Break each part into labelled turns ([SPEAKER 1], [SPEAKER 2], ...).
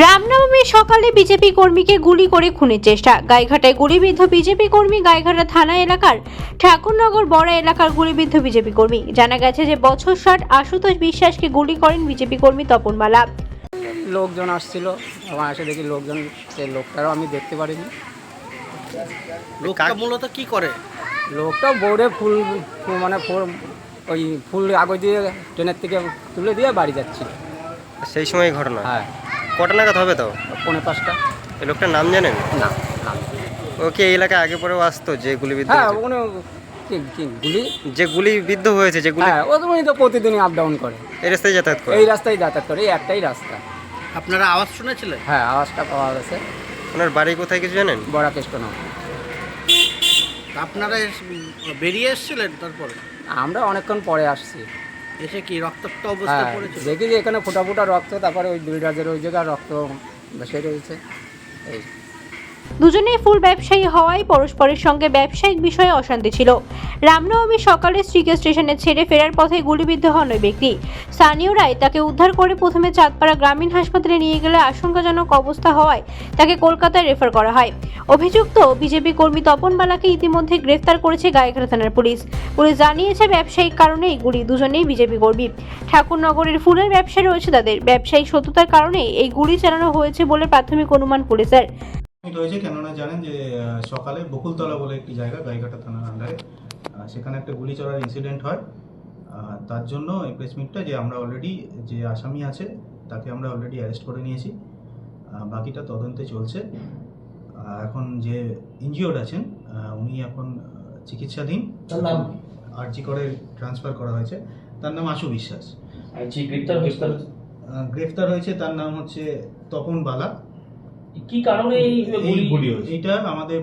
[SPEAKER 1] রামনবমীর সকালে বিজেপি কর্মীকে গুলি করে খুনের চেষ্টা। গাইঘাটায় গুলিবিদ্ধ বিজেপি কর্মী গাইঘাটা থানা এলাকার ঠাকুরনগর বড় এলাকার গুলিবিদ্ধ বিজেপি কর্মী। জানা গেছে যে বছর ষাট আশুতোষ বিশ্বাসকে গুলি করেন বিজেপি কর্মী তপন মালা
[SPEAKER 2] লোকজন আসছিল আমার এসে দেখি লোকজন সেই লোকটারও আমি দেখতে পারিনি।
[SPEAKER 3] লোকটা মূলত কি করে?
[SPEAKER 2] লোকটা বোর্ডে ফুল মানে ফুল ওই ফুল আগো দিয়ে ট্রেনের থেকে তুলে দিয়ে বাড়ি যাচ্ছিল।
[SPEAKER 4] সেই সময় ঘটনা?
[SPEAKER 2] হ্যাঁ।
[SPEAKER 4] কটা নাগাদ হবে তো
[SPEAKER 2] পৌনে পাঁচটা।
[SPEAKER 4] এই লোকটার নাম জানেন?
[SPEAKER 2] না না
[SPEAKER 4] ও কি এই এলাকায় আগে পরেও আসতো যে গুলিবিদ্ধ
[SPEAKER 2] হ্যাঁ ওখানে কি কি গুলি?
[SPEAKER 4] যে গুলি বিদ্ধ হয়েছে যে গুলি
[SPEAKER 2] হ্যাঁ ও তো প্রতিদিনই আপ ডাউন করে।
[SPEAKER 4] এই রাস্তায় যাতায়াত করে?
[SPEAKER 2] এই রাস্তায় যাতায়াত করে এই একটাই রাস্তা।
[SPEAKER 3] আপনারা আওয়াজ শুনেছিলেন?
[SPEAKER 2] হ্যাঁ আওয়াজটা পাওয়া গেছে।
[SPEAKER 4] ওনার বাড়ি কোথায় কিছু জানেন?
[SPEAKER 2] বড়া কেষ্ট নাম
[SPEAKER 3] আপনারা বেরিয়ে এসেছিলেন তারপরে?
[SPEAKER 2] আমরা অনেকক্ষণ পরে আসছি।
[SPEAKER 3] এসে কি রক্তাক্ত অবস্থা
[SPEAKER 2] পড়েছে?
[SPEAKER 3] পড়েছিল
[SPEAKER 2] দেখি যে এখানে ফোটা ফোটা রক্ত তারপরে ওই বিল্ডারের ওই জায়গায় রক্ত ভেসে রয়েছে। এই।
[SPEAKER 1] দুজনেই ফুল ব্যবসায়ী হওয়ায় পরস্পরের সঙ্গে ব্যবসায়িক বিষয়ে অশান্তি ছিল। রামনবমী সকালে শ্রীকে স্টেশনে ছেড়ে ফেরার পথে গুলিবিদ্ধ হন ওই ব্যক্তি। স্থানীয়রাই তাকে উদ্ধার করে প্রথমে চাঁদপাড়া গ্রামীণ হাসপাতালে নিয়ে গেলে আশঙ্কাজনক অবস্থা হওয়ায় তাকে কলকাতায় রেফার করা হয়। অভিযুক্ত বিজেপি কর্মী তপন বালাকে ইতিমধ্যে গ্রেফতার করেছে গায়েঘাটা থানার পুলিশ। পুলিশ জানিয়েছে, ব্যবসায়িক কারণে এই গুলি দুজনেই বিজেপি কর্মী। ঠাকুরনগরের ফুলের ব্যবসা রয়েছে তাদের। ব্যবসায়িক সত্যতার কারণে এই গুলি চালানো হয়েছে বলে প্রাথমিক অনুমান পুলিশের।
[SPEAKER 5] হয়েছে কেননা জানেন যে সকালে বকুলতলা বলে একটি জায়গা গাইঘাটা থানার আন্ডারে সেখানে একটা গুলি চলার ইনসিডেন্ট হয়। তার জন্য এই প্রেস মিটটা যে আমরা অলরেডি যে আসামি আছে তাকে আমরা অলরেডি অ্যারেস্ট করে নিয়েছি। বাকিটা তদন্তে চলছে। এখন যে ইনজিওর্ড আছেন উনি এখন চিকিৎসাধীন। আরজি করে ট্রান্সফার করা হয়েছে। তার নাম আশু বিশ্বাস। গ্রেফতার হয়েছে তার নাম হচ্ছে তপন বালা।
[SPEAKER 6] কি কারণে এই গুলি
[SPEAKER 5] এইটা আমাদের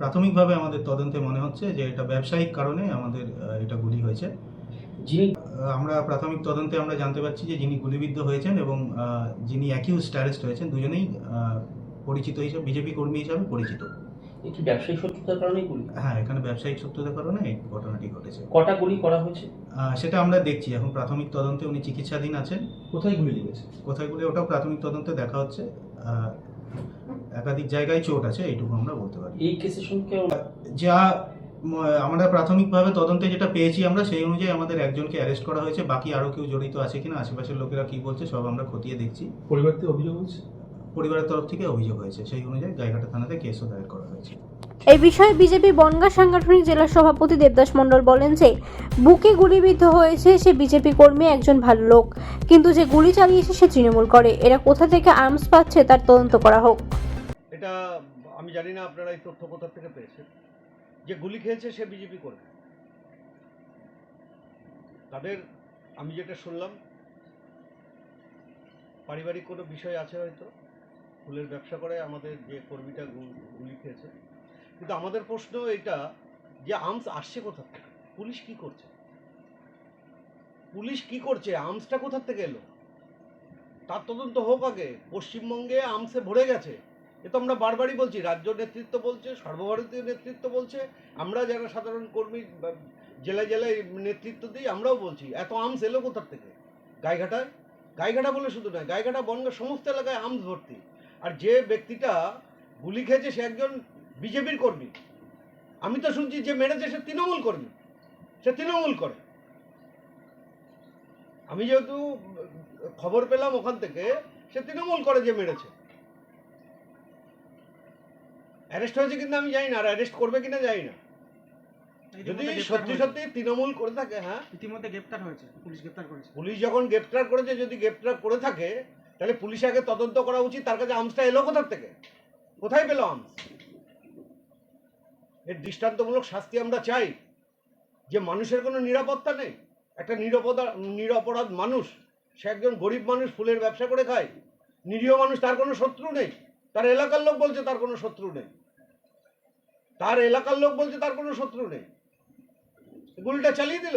[SPEAKER 5] প্রাথমিকভাবে আমাদের তদন্তে মনে হচ্ছে যে এটা ব্যবসায়িক কারণে আমাদের এটা গুলি হয়েছে।
[SPEAKER 6] যিনি
[SPEAKER 5] আমরা প্রাথমিক তদন্তে আমরা জানতে পারছি যে যিনি গুলিবিদ্ধ হয়েছেন এবং যিনি অ্যাকিউজ অ্যারেস্ট হয়েছেন দুজনেই পরিচিত হিসাবে বিজেপি কর্মী হিসাবে পরিচিত।
[SPEAKER 6] একটি ব্যবসায়িক শত্রুতার কারণেই গুলি?
[SPEAKER 5] হ্যাঁ এখানে ব্যবসায়িক সত্যতার কারণে এই ঘটনাটি ঘটেছে।
[SPEAKER 6] কটা গুলি করা হয়েছে?
[SPEAKER 5] সেটা আমরা দেখছি। এখন প্রাথমিক তদন্তে উনি চিকিৎসাধীন আছেন।
[SPEAKER 7] কোথায় গুলি লেগেছে?
[SPEAKER 5] কোথায় গুলি? ওটাও প্রাথমিক তদন্তে দেখা হচ্ছে। একাধিক জায়গায় চোট আছে এইটুকু আমরা বলতে পারি।
[SPEAKER 6] এই কেসের সঙ্গে
[SPEAKER 5] যা আমরা প্রাথমিকভাবে তদন্তে যেটা পেয়েছি আমরা সেই অনুযায়ী আমাদের একজনকে অ্যারেস্ট করা হয়েছে। বাকি আরও কেউ জড়িত আছে কিনা আশেপাশের লোকেরা কি বলছে সব আমরা খতিয়ে দেখছি।
[SPEAKER 7] পরিবার থেকে অভিযোগ হয়েছে?
[SPEAKER 5] পরিবারের তরফ থেকে অভিযোগ হয়েছে। সেই অনুযায়ী গাইঘাটা থানাতে কেসও দায়ের করা হয়েছে।
[SPEAKER 1] এই বিষয়ে বিজেপি বনগা সাংগঠনিক জেলা সভাপতি দেবদাস মণ্ডল বলেন যে বুকে গুলিবিদ্ধ হয়েছে সে বিজেপি কর্মী একজন ভালো লোক। কিন্তু যে গুলি চালিয়েছে সে তৃণমূল করে। এরা কোথা থেকে আর্মস পাচ্ছে তার তদন্ত করা হোক।
[SPEAKER 8] এটা আমি জানি না আপনারা এই তথ্য কোথা থেকে পেয়েছেন। যে গুলি খেয়েছে সে বিজেপি করবে। তাদের, আমি যেটা শুনলাম, পারিবারিক কোনো বিষয় আছে হয়তো, ফুলের ব্যবসা করে আমাদের যে কর্মীটা গুলি খেয়েছে। কিন্তু আমাদের প্রশ্ন এটা যে আর্মস আসছে কোথা থেকে? পুলিশ কি করছে? পুলিশ কি করছে? আর্মসটা কোথা থেকে এলো? তার তদন্ত হোক আগে। পশ্চিমবঙ্গে আর্মসে ভরে গেছে। এ তো আমরা বারবারই বলছি, রাজ্য নেতৃত্ব বলছে, সর্বভারতীয় নেতৃত্ব বলছে, আমরা যারা সাধারণ কর্মী জেলায় জেলায় নেতৃত্ব দিই, আমরাও বলছি, এত আর্মস এলো কোথার থেকে? গাইঘাটায় গাইঘাটা বলে শুধু নয়, গাইঘাটা বনগা সমস্ত এলাকায় আর্মস ভর্তি। আর যে ব্যক্তিটা গুলি খেয়েছে, সে একজন বিজেপির কর্মী। আমি তো শুনছি যে মেরেছে, সে তৃণমূল কর্মী। সে তৃণমূল করে। আমি যেহেতু খবর পেলাম ওখান থেকে, সে তৃণমূল করে যে মেরেছে। অ্যারেস্ট হয়েছে কিন্তু আমি জানি না আর অ্যারেস্ট করবে কিনা জানি না। যদি সত্যি সত্যি তৃণমূল করে থাকে হ্যাঁ?
[SPEAKER 7] ইতিমধ্যে গ্রেপ্তার হয়েছে পুলিশ গ্রেপ্তার করেছে।
[SPEAKER 8] পুলিশ যখন গ্রেপ্তার করেছে যদি গ্রেপ্তার করে থাকে তাহলে পুলিশ আগে তদন্ত করা উচিত তার কাছে আর্মসটা এলো কোথার থেকে? কোথায় পেল আমস এর দৃষ্টান্তমূলক শাস্তি আমরা চাই যে মানুষের কোনো নিরাপত্তা নেই। একটা নিরাপদা নিরপরাধ মানুষ সে একজন গরিব মানুষ ফুলের ব্যবসা করে খায়। নিরীহ মানুষ তার কোনো শত্রু নেই। তার এলাকার লোক বলছে তার কোনো শত্রু নেই। তার এলাকার লোক বলছে তার কোনো শত্রু নেই। গুলিটা চালিয়ে দিল।